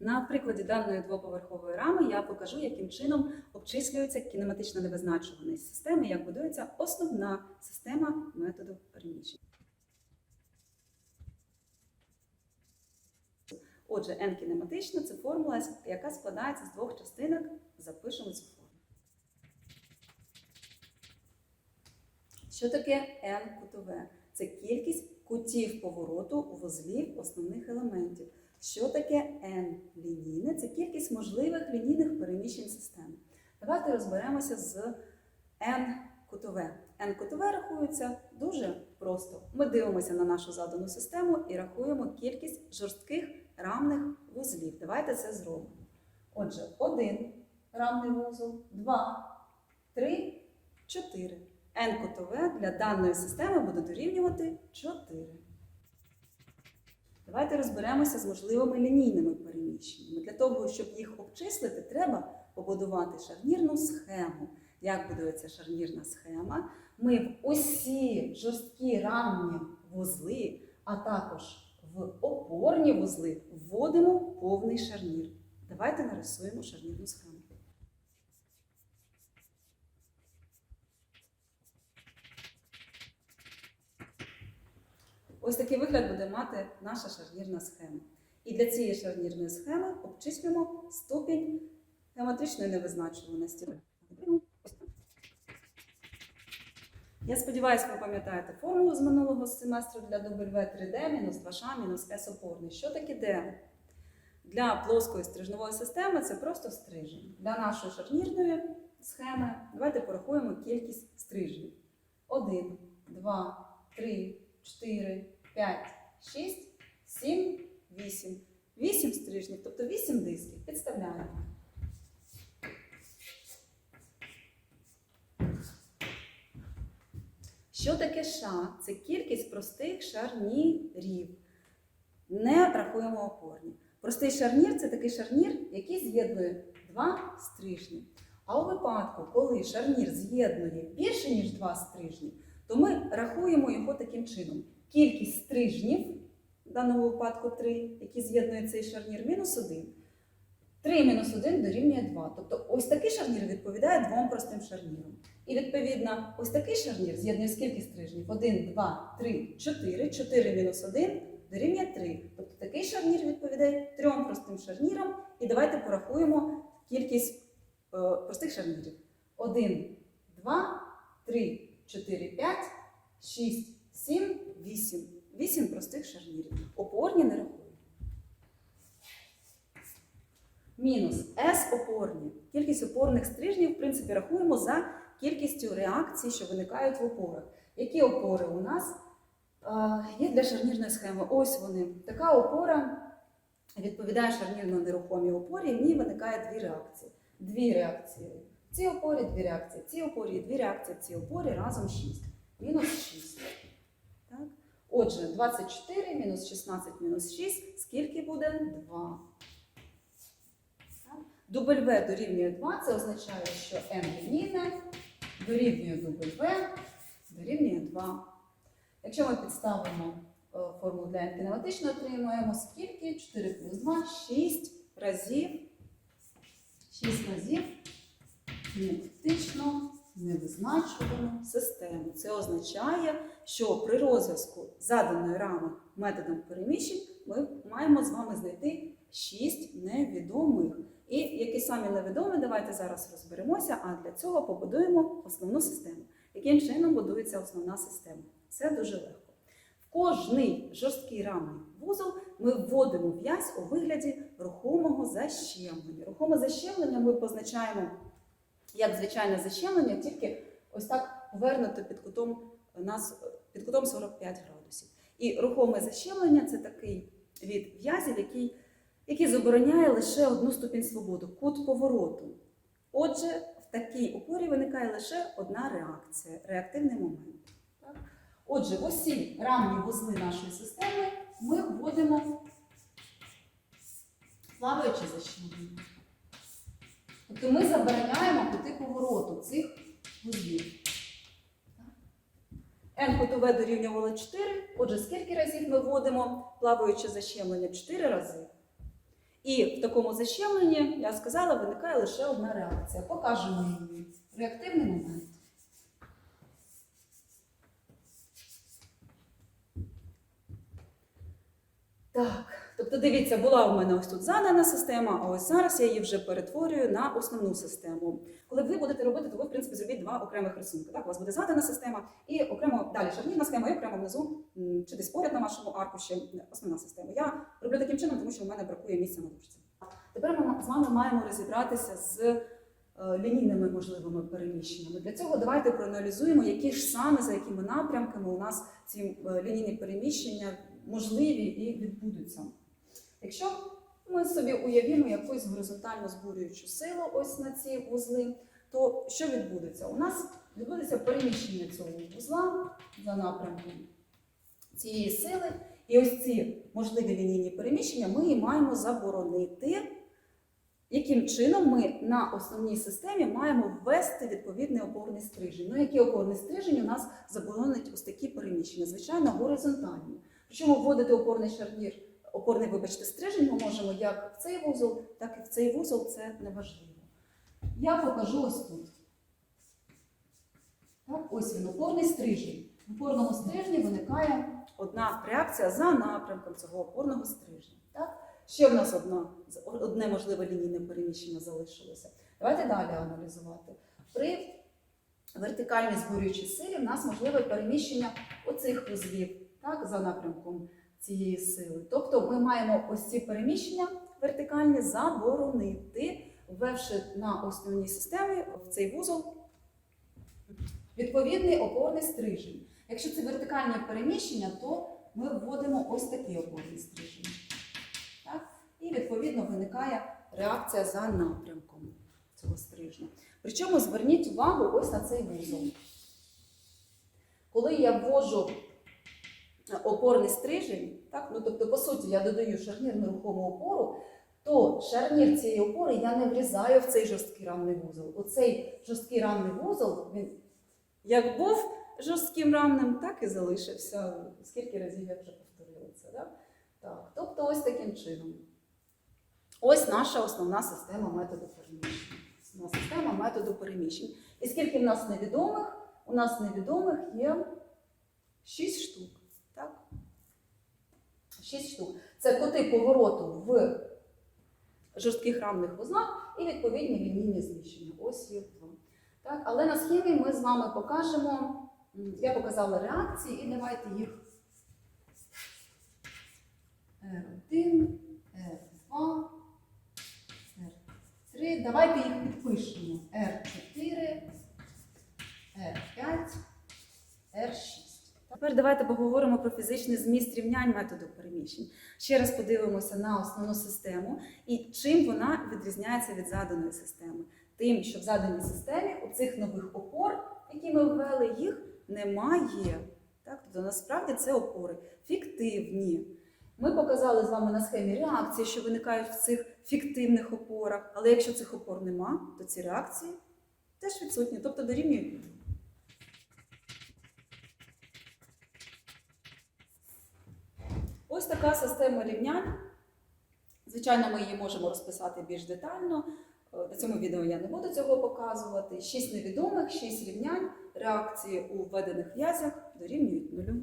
На прикладі даної двоповерхової рами я покажу, яким чином обчислюється кінематична невизначуваність системи, як будується основна система методу переміщення. Отже, n кінематична це формула, яка складається з двох частинок. Запишемо цю формулу. Що таке n кутове? Це кількість кутів повороту вузлів основних елементів. Що таке n лінійне? Це кількість можливих лінійних переміщень системи. Давайте розберемося з n кутове. n кутове рахується дуже просто. Ми дивимося на нашу задану систему і рахуємо кількість жорстких рамних вузлів. Давайте це зробимо. Отже, один рамний вузол, два, три, чотири. n кутове для даної системи буде дорівнювати 4. Давайте розберемося з можливими лінійними переміщеннями. Для того, щоб їх обчислити, треба побудувати шарнірну схему. Як будується шарнірна схема? Ми в усі жорсткі рамні вузли, а також в опорні вузли вводимо повний шарнір. Давайте нарисуємо шарнірну схему. Ось такий вигляд буде мати наша шарнірна схема. І для цієї шарнірної схеми обчислюємо ступінь геометричної невизначуваності. Я сподіваюся, ви пам'ятаєте формулу з минулого семестру для W3D мінус 2Ш мінус S опорний. Що таке D? Для плоскої стрижневої системи це просто стрижень. Для нашої шарнірної схеми давайте порахуємо кількість стрижнів. 1, 2, 3, 4, 5, 6, 7, 8. 8 стрижнів, тобто 8 дисків. Підставляємо. Що таке ша? Це кількість простих шарнірів. Не рахуємо опорні. Простий шарнір це такий шарнір, який з'єднує два стрижні. А у випадку, коли шарнір з'єднує більше, ніж два стрижні, то ми рахуємо його таким чином. Кількість стрижнів, в даному випадку 3, які з'єднує цей шарнір, мінус 1. 3 мінус 1 дорівнює 2. Тобто ось такий шарнір відповідає двом простим шарнірам. І відповідно, ось такий шарнір з'єднує скільки стрижнів? 1, 2, 3, 4. 4 мінус 1 дорівнює 3. Тобто такий шарнір відповідає трьом простим шарнірам. І давайте порахуємо кількість е, простих шарнірів. 1, 2, 3, 4, 5, 6, 7, 8. 8 простих шарнірів. Опорні не рахуємо. Мінус S опорні. Кількість опорних стрижнів, в принципі, рахуємо за кількістю реакцій, що виникають в опорах. Які опори у нас є для шарнірної схеми? Ось вони. Така опора відповідає шарнірно нерухомій опорі, в ній виникає дві реакції. Дві реакції. В цій опорі дві реакції, в цій опорі дві реакції, в цій опорі разом 6. Мінус 6. Так? Отже, 24 мінус 16 мінус 6. Скільки буде? 2. W дорівнює 2, це означає, що m лінійне дорівнює W дорівнює 2. Якщо ми підставимо е, формулу для кінематично, отримуємо скільки? 4 плюс 2, 6 разів. 6 разів кінематично невизначувану систему. Це означає, що при розв'язку заданої рами методом переміщень ми маємо з вами знайти 6 невідомих. І які самі невідомі, давайте зараз розберемося, а для цього побудуємо основну систему. Яким чином будується основна система? Це дуже легко. В кожний жорсткий рамний вузол ми вводимо в'язь у вигляді рухомого защемлення. Рухоме защемлення ми позначаємо як звичайне защемлення, тільки ось так повернуто під кутом, нас, під кутом 45 градусів. І рухоме защемлення це такий від в'язів, який який забороняє лише одну ступінь свободи кут повороту. Отже, в такій опорі виникає лише одна реакція реактивний момент. Отже, в усі рамні вузли нашої системи ми вводимо плаваюче защемлення. Тобто ми забороняємо кути повороту цих вузлів. n кутове дорівнювало 4. Отже, скільки разів ми вводимо плаваюче защемлення? 4 рази. І в такому защемленні, я сказала, виникає лише одна реакція. Покажемо її. Реактивний момент. Так, тобто дивіться, була у мене ось тут задана система, а ось зараз я її вже перетворюю на основну систему. Коли ви будете робити, то ви, в принципі, зробіть два окремих рисунки. Так, у вас буде задана система і окремо далі шарнірна схема, і окремо внизу чи десь поряд на вашому аркуші основна система. Я роблю таким чином, тому що в мене бракує місця на дужці. Тепер ми з вами маємо розібратися з е, лінійними можливими переміщеннями. Для цього давайте проаналізуємо, які ж саме за якими напрямками у нас ці е, лінійні переміщення можливі і відбудуться. Якщо ми собі уявімо якусь горизонтально збурюючу силу ось на ці вузли, то що відбудеться? У нас відбудеться переміщення цього вузла за напрямком цієї сили. І ось ці можливі лінійні переміщення ми маємо заборонити. Яким чином ми на основній системі маємо ввести відповідний опорний стрижень? Ну, які опорний стрижень у нас заборонить ось такі переміщення? Звичайно, горизонтальні. Причому вводити опорний шарнір, опорний, вибачте, стрижень ми можемо як в цей вузол, так і в цей вузол, це неважливо. Я покажу ось тут. Так, ось він, опорний стрижень. В опорному стрижні виникає одна реакція за напрямком цього опорного стрижня. Так? Ще в нас одна, одне можливе лінійне переміщення залишилося. Давайте далі аналізувати. При вертикальній збурюючій силі в нас можливе переміщення оцих вузлів так, за напрямком цієї сили. Тобто ми маємо ось ці переміщення вертикальні заборонити, ввевши на основній системі в цей вузол відповідний опорний стрижень. Якщо це вертикальне переміщення, то ми вводимо ось такий опорний стрижень. Так? І відповідно виникає реакція за напрямком цього стрижня. Причому зверніть увагу ось на цей вузол. Коли я ввожу опорний стрижень, так, ну тобто, по суті, я додаю шарнір нерухому опору, то шарнір цієї опори я не врізаю в цей жорсткий рамний вузол. Оцей жорсткий рамний вузол, він як був жорстким рамним, так і залишився. Скільки разів я вже повторила це. Да? Так, тобто ось таким чином. Ось наша основна система методу переміщень. Основна система методу переміщень. І скільки в нас невідомих? У нас невідомих є 6 штук. Так? 6 штук. Це коти повороту в жорстких рамних вузлах і відповідні лінійні зміщення. Ось їх два. Так? Але на схемі ми з вами покажемо, я показала реакції, і давайте їх R1, R2, R3. Давайте їх підпишемо. R4, R5, R6. Тепер давайте поговоримо про фізичний зміст рівнянь методу переміщень. Ще раз подивимося на основну систему і чим вона відрізняється від заданої системи. Тим, що в заданій системі у цих нових опор, які ми ввели, їх немає. Так? Тобто насправді це опори фіктивні. Ми показали з вами на схемі реакції, що виникають в цих фіктивних опорах, але якщо цих опор нема, то ці реакції теж відсутні, тобто дорівнюють. Ось така система рівнянь. Звичайно, ми її можемо розписати більш детально. Е, На цьому відео я не буду цього показувати. Шість невідомих, шість рівнянь, реакції у введених в'язях дорівнюють нулю.